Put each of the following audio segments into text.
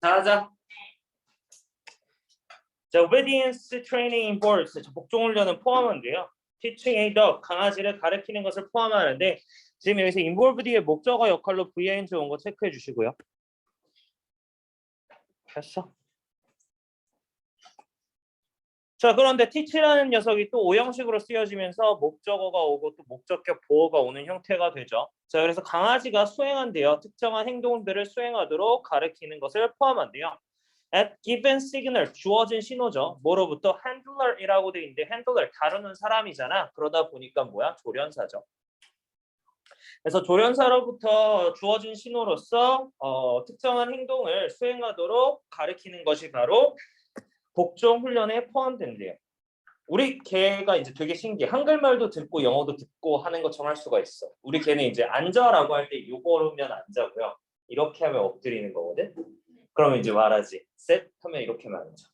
자, 하자. 자, obedience training involves 자, 복종 훈련은 포함한데요. teaching a dog 강아지를 가르치는 것을 포함하는데 지금 여기서 involve 뒤에 목적어 역할로 ving 온 거 체크해 주시고요. 됐어. 자, 그런데 teach라는 녀석이 또 오형식으로 쓰여지면서 목적어가 오고 또 목적격 보어가 오는 형태가 되죠. 자, 그래서 강아지가 수행한대요. 특정한 행동들을 수행하도록 가르치는 것을 포함한대요. At given signal 주어진 신호죠. 뭐로부터 handler이라고 돼 있는데 handler 다루는 사람이잖아. 그러다 보니까 뭐야? 조련사죠. 그래서 조련사로부터 주어진 신호로서 어, 특정한 행동을 수행하도록 가르치는 것이 바로 복종 훈련에 포함된대요. 우리 개가 이제 되게 신기해. 한글말도 듣고 영어도 듣고 하는 것처럼 할 수가 있어. 우리 개는 이제 앉아라고 할 때 요거면 앉아고요. 이렇게 하면 엎드리는 거거든. 그러면 이제 말하지. set 하면 이렇게만 앉아.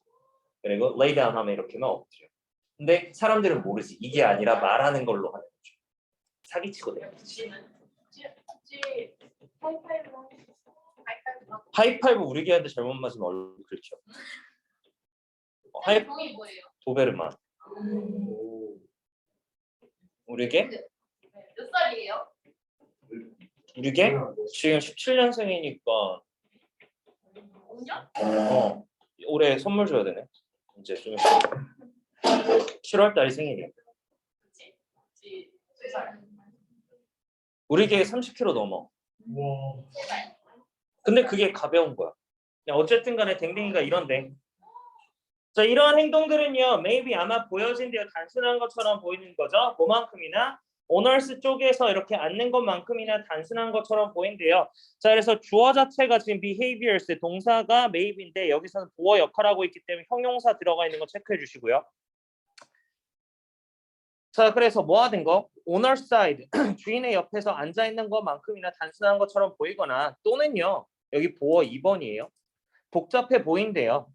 그리고 lay down 하면 이렇게만 엎드려. 근데 사람들은 모르지. 이게 아니라 말하는 걸로 하는 거죠. 사기치고 내야지. 하이파이브 우리 개한테 잘못 맞으면 얼굴 긁혀. 어, 하이 동이 뭐예요? 도베르만. 우리 개? 몇 살이에요? 우리 개? 지금 17년생이니까 5년? 어 올해 선물 줘야 되네. 이제 좀 있으면. 7월 달이 생일이야. 그치? 그치? 두 살. 우리 개 30kg 넘어. 근데 그게 가벼운 거야. 그냥 어쨌든 간에 댕댕이가 이런데. 자, 이러한 행동들은요, maybe 아마 보여진대요. 단순한 것처럼 보이는 거죠. 뭐만큼이나 오너스 쪽에서 이렇게 앉는 것만큼이나 단순한 것처럼 보인대요. 자, 그래서 주어 자체가 지금 behaviors 동사가 maybe인데 여기서는 보어 역할하고 있기 때문에 형용사 들어가 있는 거 체크해 주시고요. 자, 그래서 뭐 하는 거? 오너 사이드 주인의 옆에서 앉아 있는 것만큼이나 단순한 것처럼 보이거나 또는요. 여기 보어 2번이에요. 복잡해 보인대요.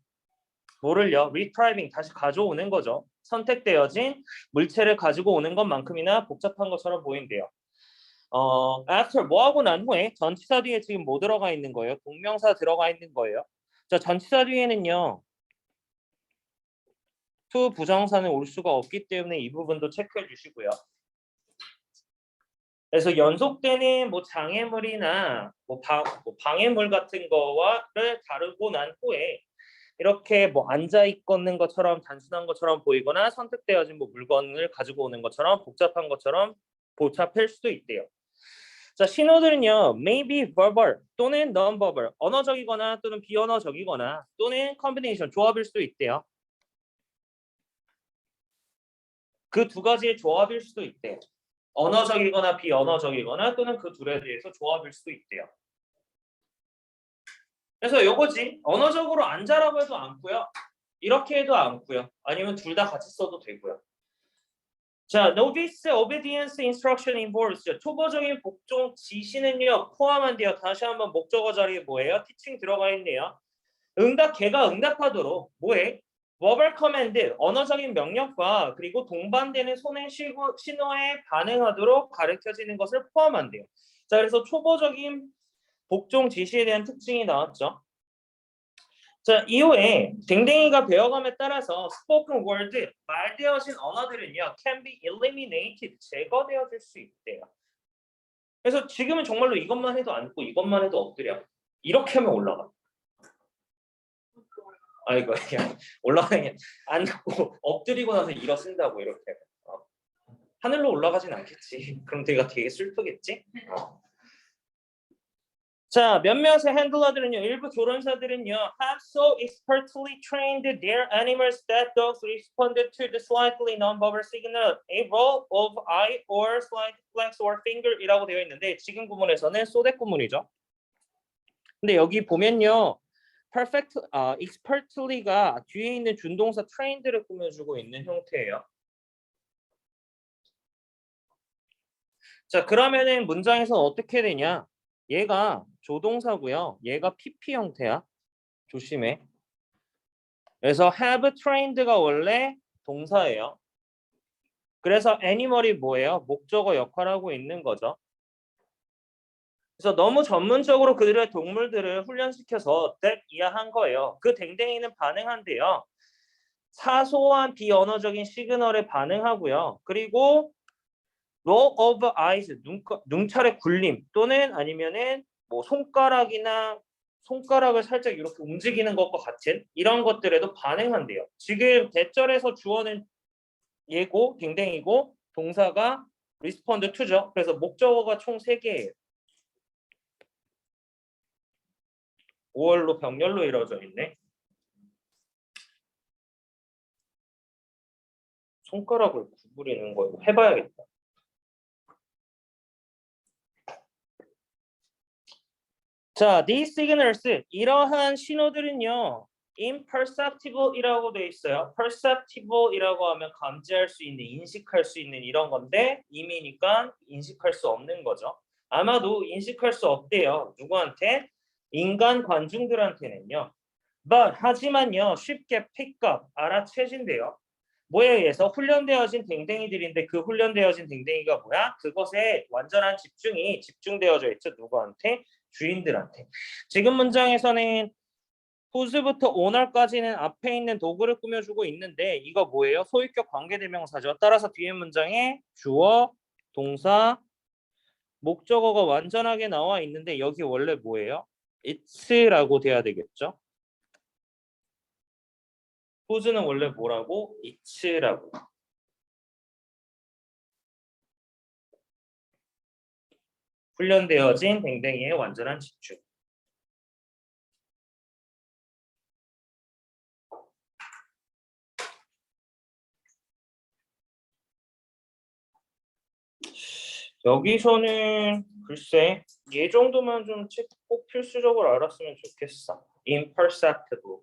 뭐를요? retrieving 다시 가져오는 거죠. 선택되어진 물체를 가지고 오는 것만큼이나 복잡한 것처럼 보인대요. 어, after 뭐 하고 난 후에 전치사 뒤에 지금 뭐 들어가 있는 거예요? 동명사 들어가 있는 거예요. 자, 전치사 뒤에는요. to 부정사는 올 수가 없기 때문에 이 부분도 체크해 주시고요. 그래서 연속되는 뭐 장애물이나 뭐, 방, 뭐 방해물 같은 거와를 다루고 난 후에 이렇게 뭐 앉아 있는 것처럼 단순한 것처럼 보이거나 선택되어진 뭐 물건을 가지고 오는 것처럼 복잡한 것처럼 복잡할 수도 있대요. 자 신호들은요, maybe verbal 또는 non-verbal 언어적이거나 또는 비언어적이거나 또는 combination 조합일 수도 있대요. 그 두 가지의 조합일 수도 있대요. 언어적이거나 비언어적이거나 또는 그 둘에 대해서 조합일 수도 있대요. 그래서 요거지 언어적으로 앉아라고 해도 않고요. 이렇게 해도 않고요. 아니면 둘 다 같이 써도 되고요. 자, novice obedience instruction involves 초보적인 복종 지시는요 포함한데요. 다시 한번 목적어 자리에 뭐예요? teaching 들어가 있네요. 응답 개가 응답하도록 뭐해? verbal command 언어적인 명령과 그리고 동반되는 손의 신호에 반응하도록 가르쳐지는 것을 포함한대요. 자, 그래서 초보적인 복종 지시에 대한 특징이 나왔죠. 자, 이후에 댕댕이가 배워감에 따라서 spoken word, 말 되어진 언어들은요, can be eliminated, 제거되어질 수 있대요. 그래서 지금은 정말로 이것만 해도 앉고 이것만 해도 엎드려. 이렇게 하면 올라가. 아이고, 그냥 올라가냐. 앉고 엎드리고 나서 일어 쓴다고 이렇게. 어. 하늘로 올라가진 않겠지. 그럼 내가 되게 슬프겠지? 어. 자, 몇몇의 핸들러들은요, 일부 조련사들은요, have so expertly trained their animals that dogs responded to the slightly non-verbal signal, a roll of eye or slight flex or finger이라고 되어 있는데 지금 구문에서는 소댓 구문이죠. 근데 여기 보면요, perfect, 아, expertly가 뒤에 있는 준동사 trained를 꾸며주고 있는 형태예요. 자, 그러면은 문장에서 어떻게 되냐? 얘가 조동사고요. 얘가 PP 형태야. 조심해. 그래서 have trained가 원래 동사예요. 그래서 animal이 뭐예요? 목적어 역할하고 있는 거죠. 그래서 너무 전문적으로 그들의 동물들을 훈련시켜서 that 이해한 거예요. 그 댕댕이는 반응한대요. 사소한 비언어적인 시그널에 반응하고요. 그리고 roll of eyes, 눈, 눈찰의 굴림 또는 아니면은 뭐 손가락이나 손가락을 살짝 이렇게 움직이는 것과 같은 이런 것들에도 반응한대요. 지금 대절에서 주어는 예고, 댕댕이고 동사가 respond to죠. 그래서 목적어가 총 3개예요. 5월로 병렬로 이루어져 있네. 손가락을 구부리는 거 해봐야겠다. 자, these signals 이러한 신호들은요. imperceptible이라고 돼 있어요. perceptible이라고 하면 감지할 수 있는, 인식할 수 있는 이런 건데 임이니까 인식할 수 없는 거죠. 아마도 인식할 수 없대요. 누구한테? 인간 관중들한테는요. But 하지만요 쉽게 픽업 알아채진대요. 뭐에 의해서 훈련되어진 댕댕이들인데 그 훈련되어진 댕댕이가 뭐야? 그것에 완전한 집중이 집중되어져 있죠. 누구한테? 주인들한테. 지금 문장에서는 who's부터 owner까지는 앞에 있는 도구를 꾸며주고 있는데 이거 뭐예요? 소유격 관계대명사죠. 따라서 뒤에 문장에 주어, 동사, 목적어가 완전하게 나와 있는데 여기 원래 뭐예요? it's라고 돼야 되겠죠. who's는 원래 뭐라고? it's라고. 훈련되어진 댕댕이의 완전한 집중. 여기서는 글쎄 얘 정도만 좀 꼭 필수적으로 알았으면 좋겠어. imperceptible.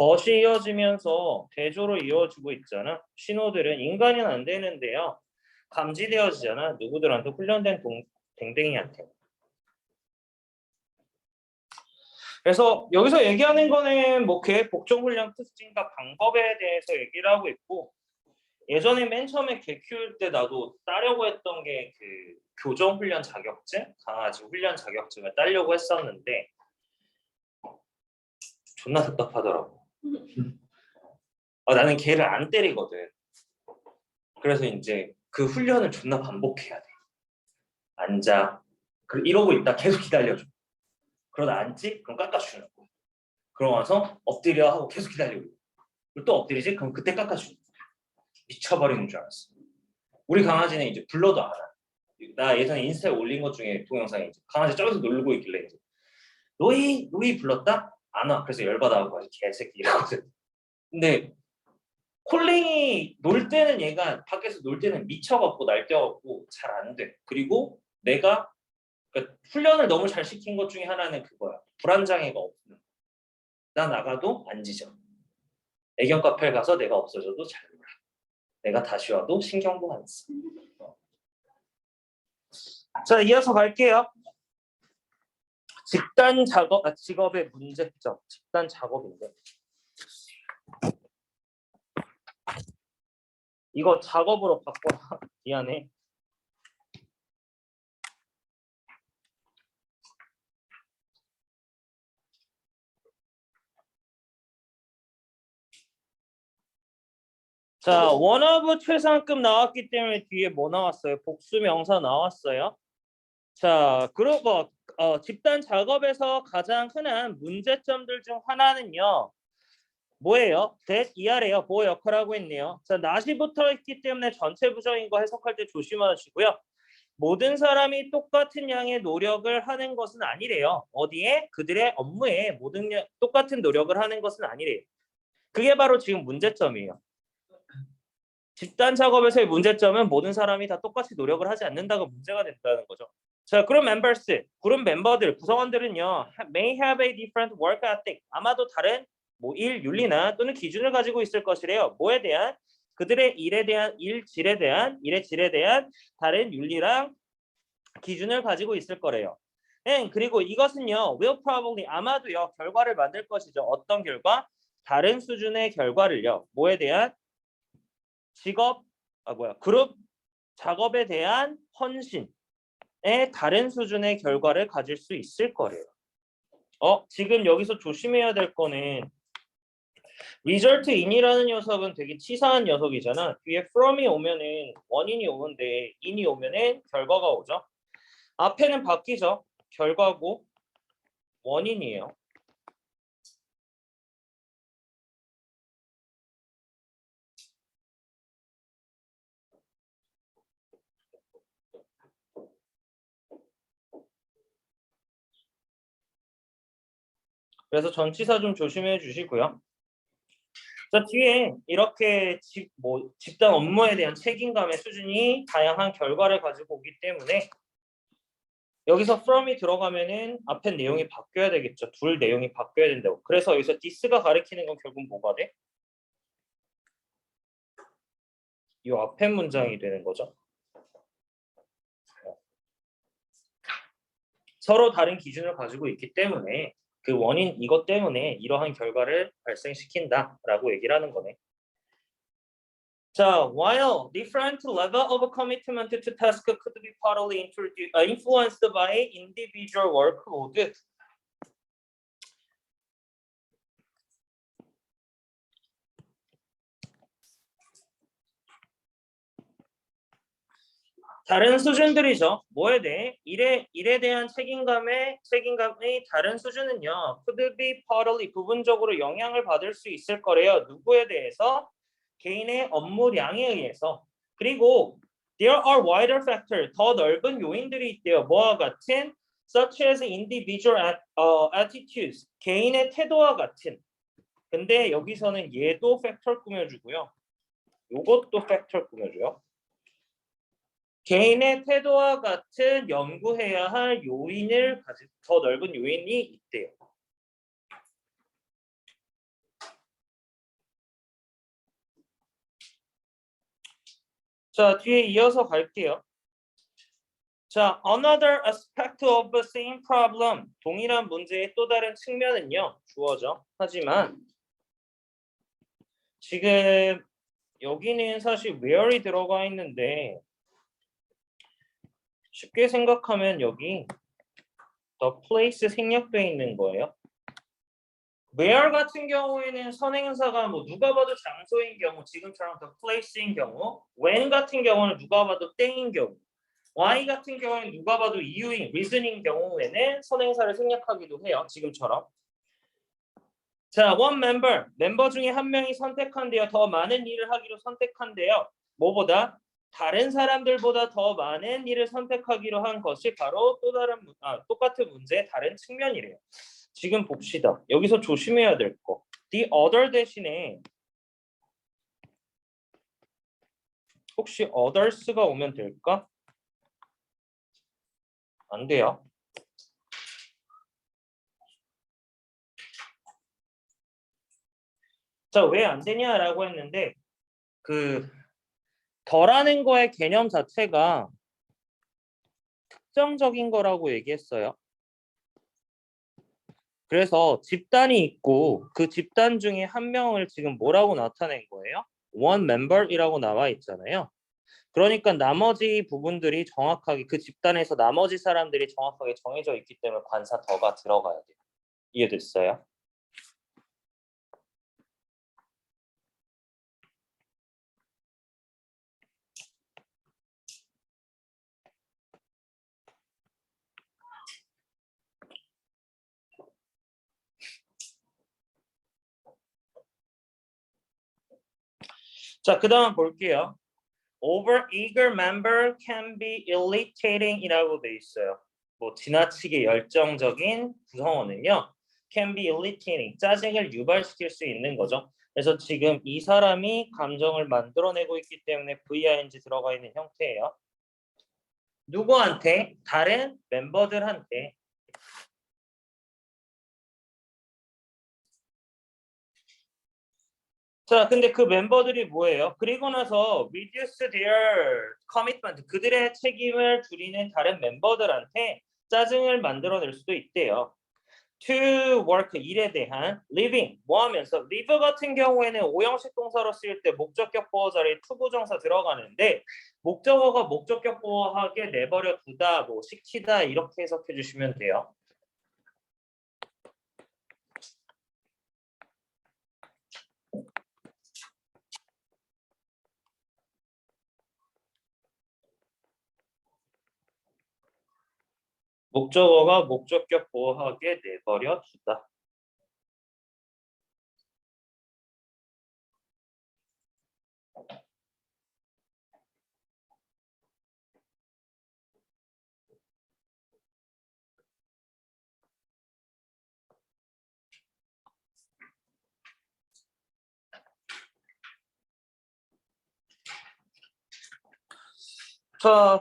벗이 이어지면서 대조로 이어지고 있잖아. 신호들은 인간은 안 되는데요. 감지되어지잖아. 누구들한테 훈련된 동, 댕댕이한테. 그래서 여기서 얘기하는 거는 뭐 계획 복종 훈련 특징과 방법에 대해서 얘기를 하고 있고 예전에 맨 처음에 개 키울 때 나도 따려고 했던 게 그 교정 훈련 자격증, 강아지 훈련 자격증을 따려고 했었는데 존나 답답하더라고. 아, 나는 개를 안 때리거든. 그래서 이제 그 훈련을 존나 반복해야 돼. 앉아. 그리고 이러고 있다 계속 기다려줘. 그러다 앉지? 그럼. 그러고 와서 엎드려 하고 계속 기다리고. 또 엎드리지? 그럼 그때 깎아주는 거야. 미쳐버리는 줄 알았어. 우리 강아지는 이제 불러도 알아. 나 예전에 인스타에 올린 것 중에 동영상이 이제 강아지 저기서 놀고 있길래 이제 로이 로이 불렀다? 안 와. 그래서 열받아하고 아주 개새끼 이러거든. 근데 콜링이 놀 때는 얘가 밖에서 놀 때는 미쳐갖고 날뛰어갖고 잘 안 돼. 그리고 내가 그러니까 훈련을 너무 잘 시킨 것 중에 하나는 그거야. 불안장애가 없는. 거. 나 나가도 안 짖어. 애견 카페 가서 내가 없어져도 잘 놀아. 내가 다시 와도 신경도 안 써. 어. 자, 이어서 갈게요. 집단 작업, 아, 직업의 문제점. 집단 작업인데. 이거 작업으로 바꿔라. 미안해. 자, 원어브 최상급 나왔기 때문에 뒤에 뭐 나왔어요? 복수 명사 나왔어요. 자, 그리고 어, 집단 작업에서 가장 흔한 문제점들 중 하나는요. 뭐예요? that 이하래요. 보호 역할하고 있네요. 자, 붙어 있기 때문에 전체 부정인 거 해석할 때 조심하시고요. 모든 사람이 똑같은 양의 노력을 하는 것은 아니래요. 어디에? 그들의 업무에 모든 양- 똑같은 노력을 하는 것은 아니래요. 그게 바로 지금 문제점이에요. 집단 작업에서의 문제점은 모든 사람이 다 똑같이 노력을 하지 않는다가 문제가 된다는 거죠. 자, 그룹 멤버스, 그룹 멤버들, 구성원들은요, may have a different work ethic. 아마도 다른 뭐 일 윤리나 또는 기준을 가지고 있을 것이래요. 뭐에 대한 그들의 일에 대한 일 질에 대한 일의 질에 대한 다른 윤리랑 기준을 가지고 있을 거래요. And 그리고 이것은요, will probably 아마도요 결과를 만들 것이죠. 어떤 결과? 다른 수준의 결과를요. 뭐에 대한 직업 아 뭐야 그룹 작업에 대한 헌신의 다른 수준의 결과를 가질 수 있을 거래요. 어 지금 여기서 조심해야 될 거는 result in이라는 녀석은 되게 치사한 녀석이잖아. 뒤에 from이 오면은 원인이 오는데 in이 오면은 결과가 오죠. 앞에는 바뀌죠. 결과고 원인이에요. 그래서 전치사 좀 조심해 주시고요. 자 뒤에 이렇게 집, 뭐, 집단 업무에 대한 책임감의 수준이 다양한 결과를 가지고 오기 때문에 여기서 from이 들어가면은 앞에 내용이 바뀌어야 되겠죠. 둘 내용이 바뀌어야 된다고. 그래서 여기서 this가 가리키는 건 결국 뭐가 돼? 이 앞에 문장이 되는 거죠. 서로 다른 기준을 가지고 있기 때문에 그 원인 이것 때문에 이러한 결과를 발생시킨다라고 얘기를 하는 거네. 자, while different level of commitment to task could be partly introdu- uh, influenced by individual workload. 다른 수준들이죠. 뭐에 대해? 일에 일에 대한 책임감의 책임감의 다른 수준은요. could be partly 부분적으로 영향을 받을 수 있을 거래요. 누구에 대해서? 개인의 업무량에 의해서. 그리고 there are wider factors 더 넓은 요인들이 있대요. 뭐와 같은 such as individual at- 어, attitudes 개인의 태도와 같은. 근데 여기서는 얘도 팩터를 꾸며주고요. 요것도 팩터를 꾸며줘요. 개인의 태도와 같은 연구해야 할 요인을 가진 더 넓은 요인이 있대요. 자, 뒤에 이어서 갈게요. 자, another aspect of the same problem. 동일한 문제의 또 다른 측면은요. 주어져. 하지만 지금 여기는 사실 where이 들어가 있는데 쉽게 생각하면 여기 the place 생략돼 있는 거예요. where 같은 경우에는 선행사가 뭐 누가 봐도 장소인 경우 지금처럼 the place인 경우 when 같은 경우는 누가 봐도 때인 경우 why 같은 경우에는 누가 봐도 이유인 reason인 경우에는 선행사를 생략하기도 해요. 지금처럼 자, one member 멤버 중에 한 명이 선택한대요. 더 많은 일을 하기로 선택한대요. 뭐보다 다른 사람들보다 더 많은 일을 선택하기로 한 것이 바로 또 다른 문- 아, 똑같은 문제의 다른 측면이래요. 지금 봅시다. 여기서 조심해야 될 거. The other 대신에 혹시 others가 오면 될까? 안 돼요. 자, 왜 안 되냐라고 했는데 그 더라는 거의 개념 자체가 특정적인 거라고 얘기했어요. 그래서 집단이 있고 그 집단 중에 한 명을 지금 뭐라고 나타낸 거예요? one member이라고 나와 있잖아요. 그러니까 나머지 부분들이 정확하게 그 집단에서 나머지 사람들이 정확하게 정해져 있기 때문에 관사 더가 들어가야 돼요. 이해됐어요? 자, 그 다음 볼게요. Over eager member can be irritating이라고 돼 있어요. 뭐 지나치게 열정적인 구성원은요, can be irritating, 짜증을 유발시킬 수 있는 거죠. 그래서 지금 이 사람이 감정을 만들어내고 있기 때문에 VING 들어가 있는 형태예요. 누구한테? 다른 멤버들한테. 자, 근데 그 멤버들이 뭐예요? 그리고 나서 reduce their commitment, 그들의 책임을 줄이는 다른 멤버들한테 짜증을 만들어낼 수도 있대요. to work 일에 대한 living 뭐 하면서 live 같은 경우에는 오형식 동사로 쓰일 때 목적격 보호 자리에 to 부정사 들어가는데 목적어가 목적격 보호하게 내버려 두다 뭐 시키다 이렇게 해석해 주시면 돼요. 목적어가 목적격 보호하게 내버려 두다. 자,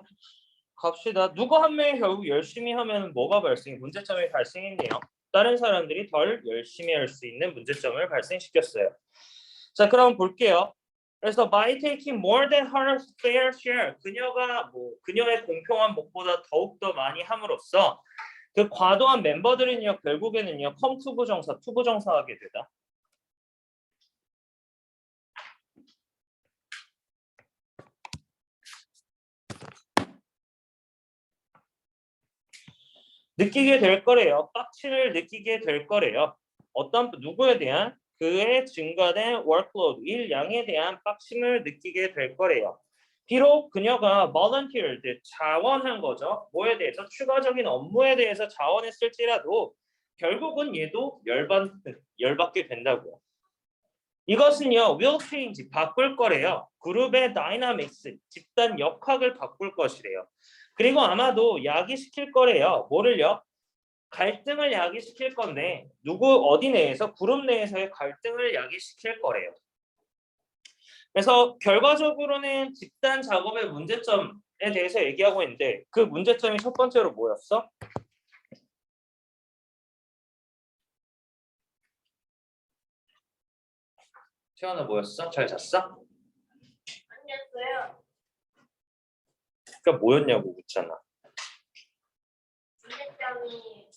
갑시다. 누구 한 명이 결국 열심히 하면 뭐가 발생? 문제점이 발생했네요. 다른 사람들이 덜 열심히 할 수 있는 문제점을 발생시켰어요. 자, 그럼 볼게요. 그래서 by taking more than her fair share, 그녀가 뭐 그녀의 공평한 몫보다 더욱 더 많이 함으로써 그 과도한 멤버들은요 결국에는요 come to 부정사, to 부정사하게 되다. 느끼게 될 거래요. 빡침을 느끼게 될 거래요. 어떤 누구에 대한 그의 증가된 workload 일량에 대한 빡침을 느끼게 될 거래요. 비록 그녀가 volunteered 자원한 거죠. 뭐에 대해서 추가적인 업무에 대해서 자원했을지라도 결국은 얘도 열받 열받게 된다고요. 이것은요 will change 바꿀 거래요. 그룹의 dynamics 집단 역학을 바꿀 것이래요. 그리고 아마도 야기시킬 거래요. 뭐를요? 갈등을 야기시킬 건데 누구 어디 내에서 그룹 내에서의 갈등을 야기시킬 거래요. 그래서 결과적으로는 집단 작업의 문제점에 대해서 얘기하고 있는데 그 문제점이 첫 번째로 뭐였어? 태연아 뭐였어? 잘 잤어? 아니었어요. 그러니까 뭐였냐고 묻잖아. 문제점이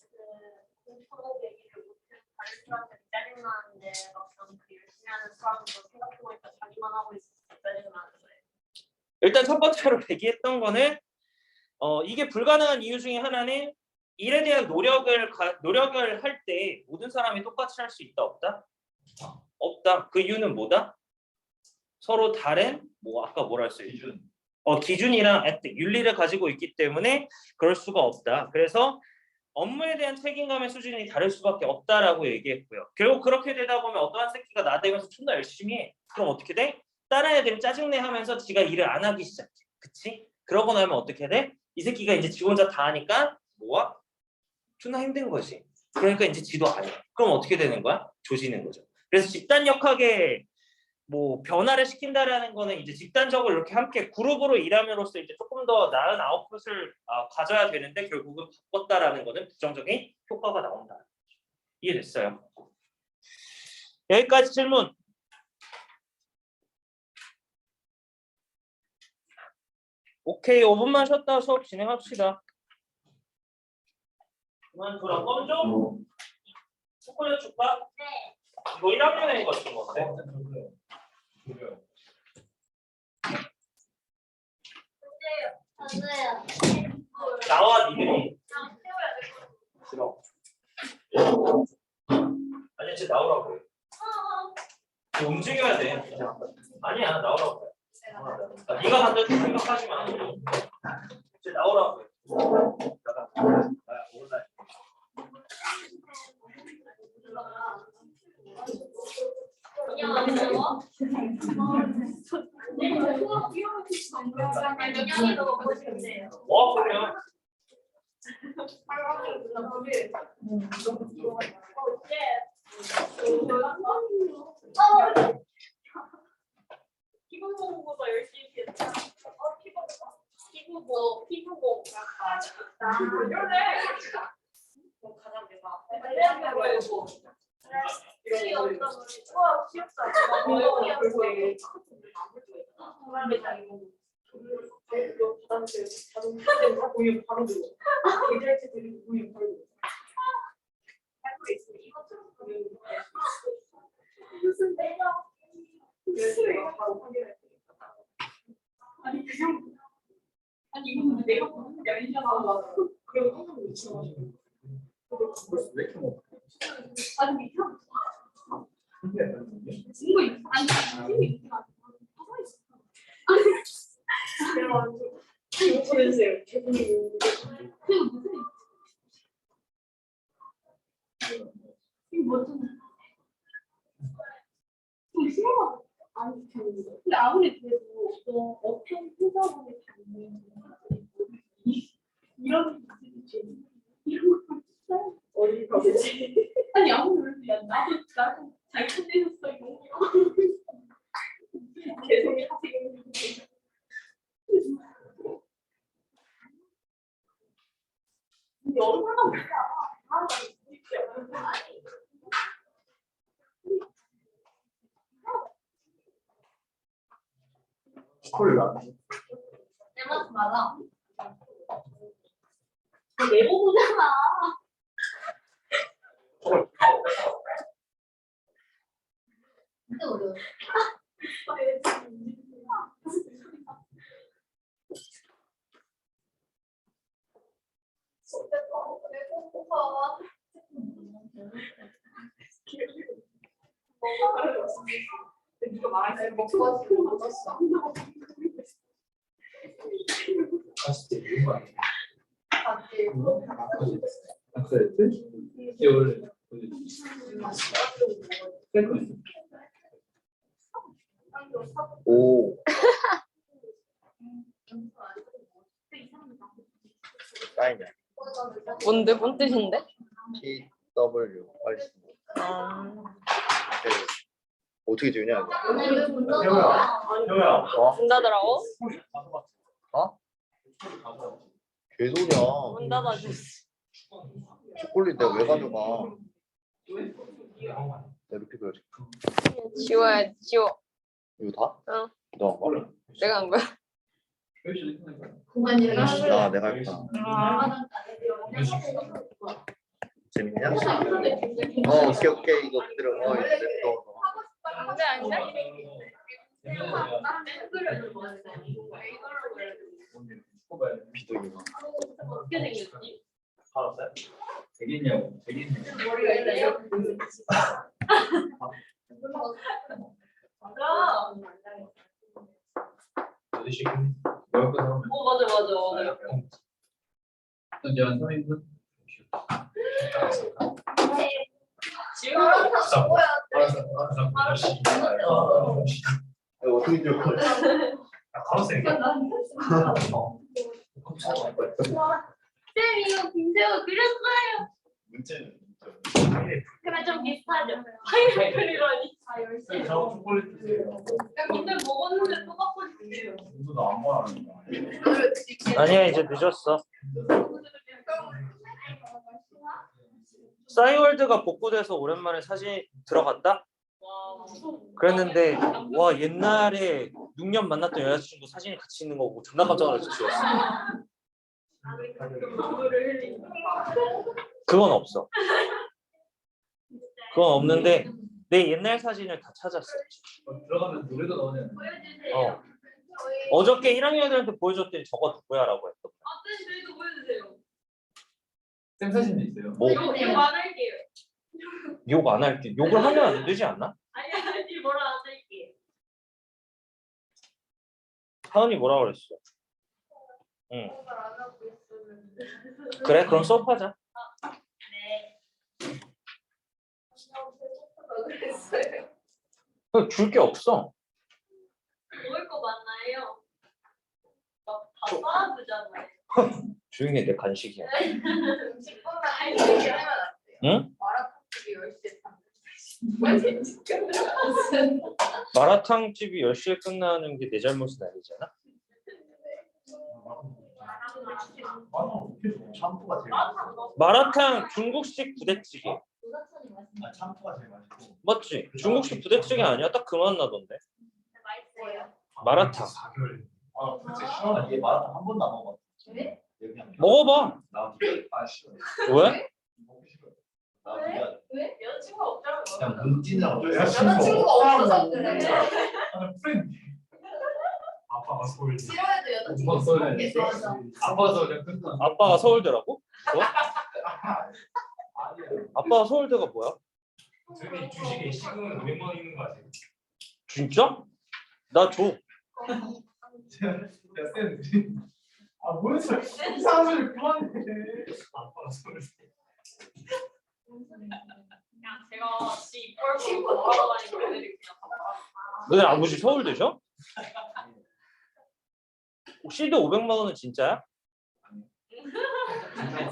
그 공포 얘기를 못해 다른 사람들이 짜증나는데 막그 열심히 하는 사람도 생각해보니까 자기만 하고 있어서 짜증나는 거예요. 일단 첫 번째로 얘기했던 거는 어 이게 불가능한 이유 중에 하나는 일에 대한 노력을 가- 노력을 할 때 모든 사람이 똑같이 할 수 있다 없다? 없다. 그 이유는 뭐다? 서로 다른 뭐 아까 뭐라 했어요? 기준. 어 기준이랑 윤리를 가지고 있기 때문에 그럴 수가 없다. 그래서 업무에 대한 책임감의 수준이 다를 수밖에 없다라고 얘기했고요. 결국 그렇게 되다 보면 어떠한 새끼가 나대면서 존나 열심히 해. 그럼 어떻게 돼? 다른 애들이 짜증내 하면서 지가 일을 안 하기 시작해. 그치? 그러고 나면 어떻게 돼? 이 새끼가 이제 지 혼자 다 하니까 뭐야? 존나 힘든 거지. 그러니까 이제 지도 안 해. 그럼 어떻게 되는 거야? 조지는 거죠. 그래서 집단 역학에 뭐 변화를 시킨다라는 거는 이제 집단적으로 이렇게 함께 그룹으로 일함으로써 이제 조금 더 나은 아웃풋을 아, 가져야 되는데 결국은 바꿨다라는 거는 부정적인 효과가 나온다. 이해됐어요? 여기까지 질문. 오케이, 5분만 쉬었다 수업 진행합시다. 그만 돌아. 껌 좀? 초콜릿 줄까? 네. 이거 1학년에 이거 준 건데. 저도요. 나와, 니들이. 싫어. 아니, 진짜 나오라고 해. 어, 움직여야 돼. 아니야, 나오라고 아, 네가 때 생각하지 마. 이제 나오라고 해. 나가. 나야, 올라. 그냥이 더 먹고 싶네요. 뭐 그러면 피부 공부가 열심히 했다. 어, 피부, 피부공, 피부공. 아, 그래. 뭐 가장 내가. 빨리 말고. 무슨 내가 아니 그냥 아니 이건 근데 내가 보는 게 아니잖아. 그래서 항상 미쳐가지고. 왜 이렇게 먹어? 아니. 친구. 아니 친구 있어. 하고 있어. 그래가지고 이거 보내주세요. 죄송해요. 그리고 무슨 이거 뭐지? 좀 싫어가 아니 근데 아무리 그래도 좀 어떤 회사원의 경우에는 이런 이런 거 진짜 어디 가보지? 아니 아무리 그래도 야 나도 나도 잘 끝내줬어 이거 죄송해요 지금 근데 얼마나 웃겨 아 진짜 아니 스토리 나. 내 맛 맞아. 내보고잖아. 진짜 어려워. 왔어. 아시죠? 이런 거 아니야? 아크레트? 이게 원래 오, 사인이야. 뭔데? 뭔 뜻인데? T W 빨리 쓰 아, 어떻게 지우냐 이거? 형아. 어? 문 닫으라고? 어? 개소리야. 문 닫아줘. 초콜릿 내가 왜 가져가? 내가 이렇게 그려지. 지워야지, 지워. 이거 다? 어. 너한 거야? 내가 한 거야. 나 내가? 아, 재밌냐? 어, 오케이 오케이 이거 들어. 어, 이거 또. 안돼, 안돼. 비둘기가. 생겼지? 되겠냐고. 되겠냐고. 머리가 이래요? 맞아. 어디시 먹을 거 사면. 어 맞아 맞아 맞아. 이제 한 3인분? 지금 알았어. 알았어. 알았어. 이거 어떻게? 아, 가로세. 쌤 이거 김세호 그렸어요. 문제는 그래 좀 비슷하죠. 파인애플이라니. 아 열심히. 저 초콜릿 드세요. 근데 먹었는데 또 갖고 싶대요. 누구도 안 말하는 거 아니야 이제 늦었어. 싸이월드가 복구돼서 오랜만에 사진 들어갔다? 와. 그랬는데 와 옛날에 6년 만났던 여자친구 사진이 같이 있는 거 보고 존나 깜짝 놀라서 지웠어. 그건 없어. 그건 없는데 내 옛날 사진을 다 찾았어. 어, 들어가면 노래도? 보여주세요. 어. 어저께 1학년 애들한테 보여줬더니 저거 누구야라고 했어. 아, 쌤 저희도 보여주세요. 쌤 사진도 있어요. 뭐 이거 이거 안 할게요. 욕 안 할게. 욕을 하면 안 되지 않나? 아니 아니 뭐라 안 할게요. 하은이 뭐라 그랬어? 응. 그래 그럼 수업하자. 네. 줄게 없어. 먹을 거 많나요? 막다 쌓아두잖아요. 조용히 해, 내 간식이야. 10분만 할수 하면 안 돼요. 응? 마라탕집이 10시에 닫는 마라탕 집이 10시에 끝나는 게 내 잘못은 아니잖아. 샴푸가 제일 너무 마라탕 중국식 부대찌개 아, 샴푸가 제일 맛있고. 맞지? 중국식 부대찌개 아니야? 딱 그 맛 나던데. 마라탕. 4개월. 아, 그치. 시원하게. 얘 마라탕 한 번도 안 먹어봤어. 왜? 먹어봐. 나 아, 싫어. 왜? 먹기 싫어. 나 왜? 왜? 여자친구가. 그냥 문진이랑 어쩔 수 여자친구가 없어서 그래. 아, 아빠가 서울 싫어해도 여자친구 써야 돼. 좋아하죠. 아빠서 그냥 끝나. 아빠가 서울대라고? 아니야. 아빠가 서울대가 뭐야? 저기 주식에 시금은 500만 원 있는 거 아세요? 진짜? 나 줘. 야, 쌤. 아, 뭔 소리? 이상한 소리 그만해. 아빠가 서울 그냥 제가 지 뻘뻘 걸어다니고 애들이 그냥 너네 아버지 서울대셔? 시드 500만 원은 진짜야?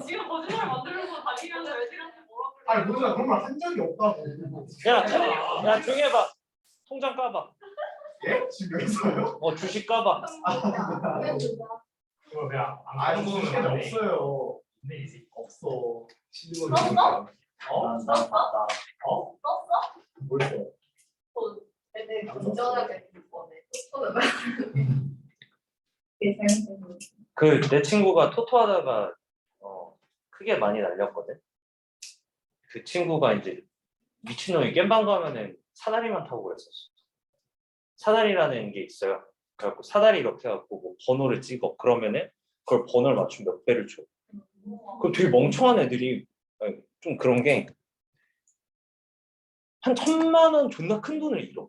지금 거짓말 만들려고 다니면서 애들한테 뭐라 그래 아니, 모두가 그런 말 한 적이 없다고. 야, 태- 야 조용히 해봐. 통장 까봐. 예? 지금 여기서요? 어 주식 까봐. 그거 그냥 안 아니, 가는 시간 거는 없어요. 근데 이제 없어. 건 썼어? 진짜. 어? 나 봤다. 어? 썼어? 뭘 써? 보내 또 재밌어 그내 친구가 토토하다가 어, 크게 많이 날렸거든. 그 친구가 이제 미친놈이 겜방 가면은 사다리만 타고 그랬었어. 사다리라는 게 있어요. 그래갖고 사다리 이렇게 해갖고 뭐 번호를 찍어. 그러면은 그걸 번호를 맞추면 몇 배를 줘. 그 되게 멍청한 애들이 아니, 좀 그런 게 한 천만 원 존나 큰 돈을 잃어.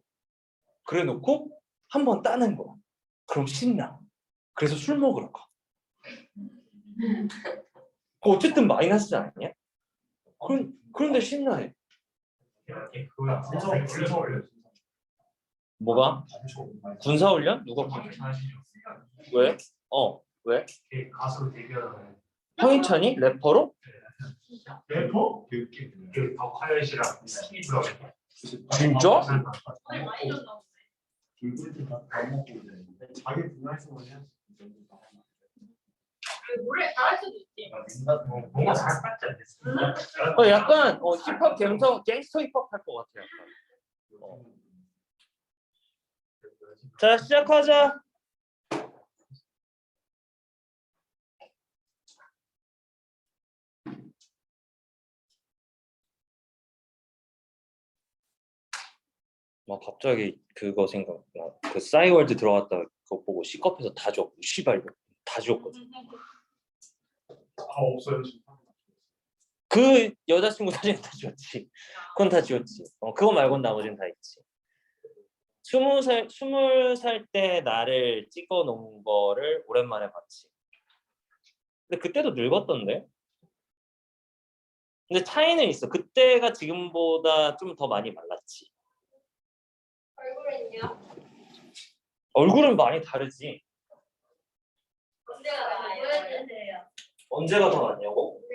그래 놓고 한 번 따는 거야. 그럼 신나. 그래서 술 먹으러 가. 그 어쨌든 마이너스 아니야? 그런 그런데 신나해. 뭐가? 군사 훈련? 누가? 왜? 어 왜? 그 황희찬이 래퍼로? 래퍼? 그 브라운 진짜? 자기 해야지. 그 노래 잘할 수도 있지 뭐, 뭔가 잘 맞지 않겠어? 어 약간 어 힙합 감성 갱스터 힙합 할 것 같아. 약간. 어. 자 시작하자. 막 갑자기 그거 생각나. 그 싸이월드 들어갔다 그거 보고 C컵에서 다 줘. 씨발 다 줬거든. 아 없어요 지금. 그 여자친구 사진 다 지웠지. 그건 다 지웠지. 어, 그거 말고는 나머지는 다 있지. 스무 살 스물 살 때 나를 찍어 놓은 거를 오랜만에 봤지. 근데 그때도 늙었던데. 근데 차이는 있어. 그때가 지금보다 좀 더 많이 말랐지. 얼굴은요? 얼굴은 많이 다르지. 언제가? 보여주세요 언제가 더 낫냐고?